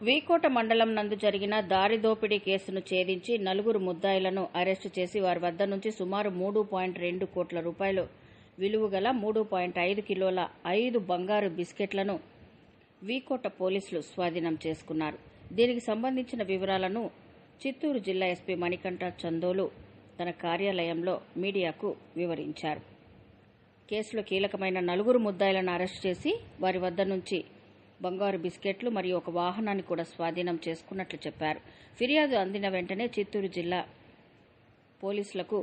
వీకోట మండలం నందు జరిగిన దారి దోపిడీ కేసును ఛేదించి నలుగురు ముద్దాయిలను అరెస్టు చేసి వారి వద్ద నుంచి సుమారు మూడు పాయింట్ రెండు కోట్ల రూపాయలు విలువ గల మూడు పాయింట్ ఐదు కిలోల ఐదు బంగారు బిస్కెట్లను వీకోట పోలీసులు స్వాధీనం చేసుకున్నారు. దీనికి సంబంధించిన వివరాలను చిత్తూరు జిల్లా ఎస్పీ మణికంఠ చందోలు తన కార్యాలయంలో మీడియాకు వివరించారు. కేసులో కీలకమైన నలుగురు ముద్దాయిలను అరెస్టు చేసి వారి వద్ద నుంచి బంగారు బిస్కెట్లు మరియు ఒక వాహనాన్ని కూడా స్వాధీనం చేసుకున్నట్లు చెప్పారు. ఫిర్యాదు అందిన వెంటనే చిత్తూరు జిల్లా పోలీసులకు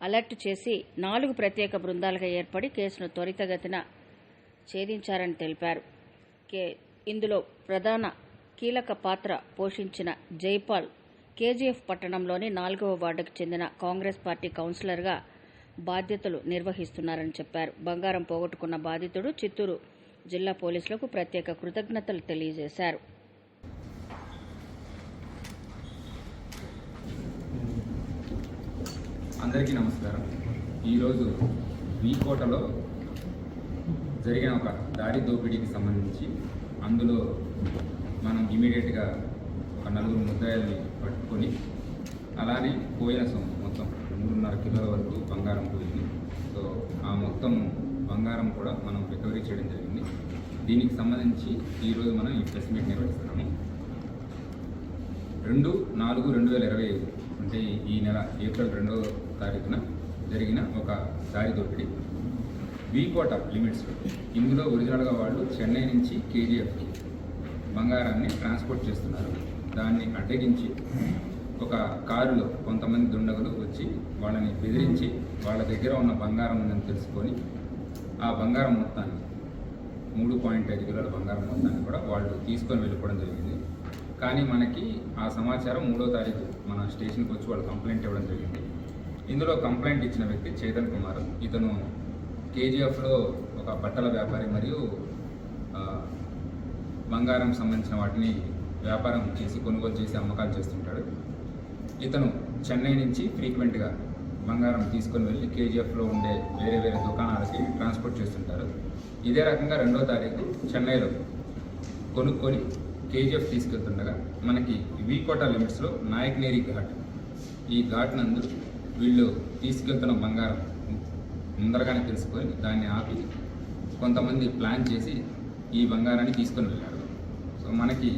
అలర్ట్ చేసి నాలుగు ప్రత్యేక బృందాలుగా ఏర్పడి కేసును త్వరితగతిన ఛేదించారని తెలిపారు. కే ఇందులో ప్రధాన కీలక పాత్ర పోషించిన జైపాల్ కేజీఎఫ్ పట్టణంలోని నాలుగవ వార్డుకు చెందిన కాంగ్రెస్ పార్టీ కౌన్సిలర్గా బాధ్యతలు నిర్వహిస్తున్నారని చెప్పారు. బంగారం పోగొట్టుకున్న బాధితుడు చిత్తూరు జిల్లా పోలీసులకు ప్రత్యేక కృతజ్ఞతలు తెలియజేశారు. అందరికీ నమస్కారం. ఈరోజు వీకోటలో జరిగిన ఒక దారి దోపిడీకి సంబంధించి అందులో మనం ఇమీడియట్గా ఒక నలుగురు ముద్దాయిల్ని పట్టుకొని అలానే పోయిన సొమ్ము మొత్తం మూడున్నర కిలోల వరకు బంగారం పోయింది. సో ఆ మొత్తం బంగారం కూడా మనం రికవరీ చేయడం జరిగింది. దీనికి సంబంధించి ఈరోజు మనం ఈ ప్రెస్ మీట్ నిర్వహిస్తున్నాము. రెండు నాలుగు రెండు వేల ఇరవై ఐదు అంటే ఈ నెల ఏప్రిల్ రెండవ తారీఖున జరిగిన ఒక దారి దోపిడీ. వీకోట లిమిట్స్ ఇందులో ఒరిజినల్గా వాళ్ళు చెన్నై నుంచి కేజీఎఫ్కి బంగారాన్ని ట్రాన్స్పోర్ట్ చేస్తున్నారు. దాన్ని అడ్డగించి ఒక కారులో కొంతమంది దుండగులు వచ్చి వాళ్ళని బెదిరించి వాళ్ళ దగ్గర ఉన్న బంగారం ఉందని తెలుసుకొని ఆ బంగారం మొత్తాన్ని మూడు పాయింట్ ఐదు కిలోల బంగారం మొత్తాన్ని కూడా వాళ్ళు తీసుకొని వెళ్ళిపోవడం జరిగింది. కానీ మనకి ఆ సమాచారం మూడో తారీఖు మన స్టేషన్కి వచ్చి వాళ్ళు కంప్లైంట్ ఇవ్వడం జరిగింది. ఇందులో కంప్లైంట్ ఇచ్చిన వ్యక్తి చేతన్ కుమార్. ఇతను కేజీఎఫ్లో ఒక బట్టల వ్యాపారి మరియు బంగారం సంబంధించిన వాటిని వ్యాపారం చేసి కొనుగోలు చేసి అమ్మకాలు చేస్తుంటాడు. ఇతను చెన్నై నుంచి ఫ్రీక్వెంట్గా బంగారం తీసుకొని వెళ్ళి కేజీఎఫ్లో ఉండే వేరే వేరే దుకాణాలకి ట్రాన్స్పోర్ట్ చేస్తుంటారు. ఇదే రకంగా రెండో తారీఖు చెన్నైలో కొనుక్కొని కేజీఎఫ్ తీసుకెళ్తుండగా మనకి వీకోట లిమిట్స్లో నాయక్నేరి ఘాట్. ఈ ఘాట్ నందు వీళ్ళు తీసుకెళ్తున్న బంగారం ముందరగానే తెలుసుకొని దాన్ని ఆపి కొంతమంది ప్లాన్ చేసి ఈ బంగారాన్ని తీసుకొని వెళ్ళారు. సో మనకి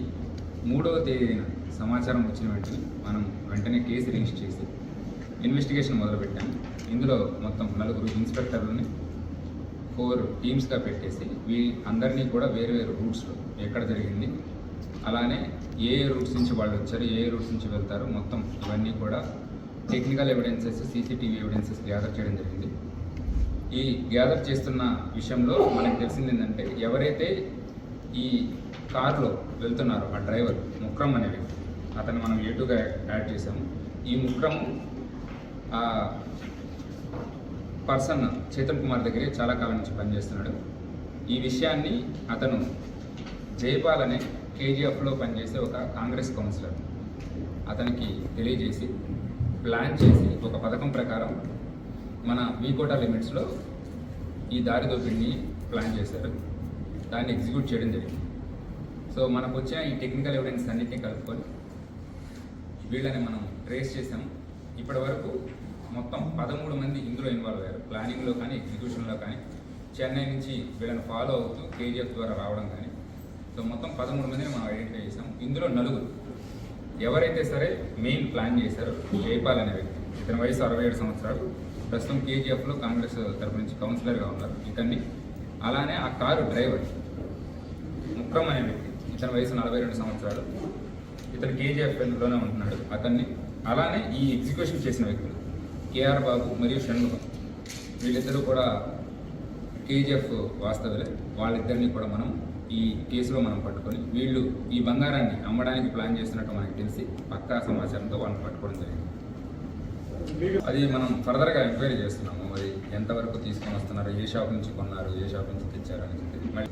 మూడవ తేదీన సమాచారం వచ్చిన వెంటనే మనం వెంటనే కేసు రిజిస్టర్ చేసి ఇన్వెస్టిగేషన్ మొదలుపెట్టాను ఇందులో మొత్తం నలుగురు ఇన్స్పెక్టర్లని ఫోర్ టీమ్స్గా పెట్టేసి వీ అందరినీ కూడా వేరు వేరు రూట్స్లో ఎక్కడ జరిగింది అలానే ఏ ఏ రూట్స్ నుంచి వాళ్ళు వచ్చారు ఏ ఏ రూట్స్ నుంచి వెళ్తారు మొత్తం ఇవన్నీ కూడా technical evidences CCTV evidences gather చేయడం జరిగింది. ఈ గ్యాదర్ చేస్తున్న విషయంలో మనకు తెలిసింది ఏంటంటే ఎవరైతే ఈ కారులో వెళ్తున్నారో ఆ డ్రైవర్ ముక్రం అనే వ్యక్తి అతను మనం ఏటుగా యాడ్ చేసాము ఈ ముక్రము ఆ పర్సన్ చేతన్ కుమార్ దగ్గరే చాలా కాలం నుంచి పనిచేస్తున్నాడు. ఈ విషయాన్ని అతను జైపాల్ అనే కేజీఎఫ్లో పనిచేసే ఒక కాంగ్రెస్ కౌన్సిలర్ అతనికి తెలియజేసి ప్లాన్ చేసి ఒక పథకం ప్రకారం మన వీకోట లిమిట్స్లో ఈ దారి దోపిడిని ప్లాన్ చేశారు. దాన్ని ఎగ్జిక్యూట్ చేయడం జరిగింది. సో మనకు వచ్చిన ఈ టెక్నికల్ ఎవిడెన్స్ అన్నింటినీ కలుపుకొని వీళ్ళని మనం ట్రేస్ చేసాము ఇప్పటి వరకు మొత్తం పదమూడు మంది ఇందులో ఇన్వాల్వ్ అయ్యారు. ప్లానింగ్లో కానీ ఎగ్జిక్యూషన్లో కానీ చెన్నై నుంచి వీళ్ళని ఫాలో అవుతూ కేజీఎఫ్ ద్వారా రావడం కానీ. సో మొత్తం పదమూడు మందిని మనం ఐడెంటిఫై చేసాం ఇందులో నలుగురు. ఎవరైతే సరే మెయిన్ ప్లాన్ చేశారో జైపాల్ అనే వ్యక్తి. ఇతని వయసు అరవై ఏడు సంవత్సరాలు. ప్రస్తుతం కేజీఎఫ్లో కాంగ్రెస్ తరపు నుంచి కౌన్సిలర్గా ఉన్నారు ఇతన్ని. అలానే ఆ కారు డ్రైవర్ ముక్రమ్ అనే వ్యక్తి. ఇతని వయసు నలభై రెండు సంవత్సరాలు. ఇతను కేజీఎఫ్లోనే ఉంటున్నాడు. అతన్ని అలానే ఈ ఎగ్జిక్యూషన్ చేసిన వ్యక్తులు కేఆర్ బాబు మరియు షణ్ముఖం. వీళ్ళిద్దరూ కూడా కేజీఎఫ్ వాస్తవులే వాళ్ళిద్దరిని కూడా మనం ఈ కేసులో మనం పట్టుకొని వీళ్ళు ఈ బంగారాన్ని అమ్మడానికి ప్లాన్ చేస్తున్నట్టు మనకి తెలిసి పక్కా సమాచారంతో వాళ్ళని పట్టుకోవడం జరిగింది. అది మనం ఫర్దర్గా ఎంక్వైరీ చేస్తున్నాము. మరి ఎంతవరకు తీసుకొని వస్తున్నారు ఏ షాప్ నుంచి కొన్నారు ఏ షాప్ నుంచి తెచ్చారు అని చెప్పి మరి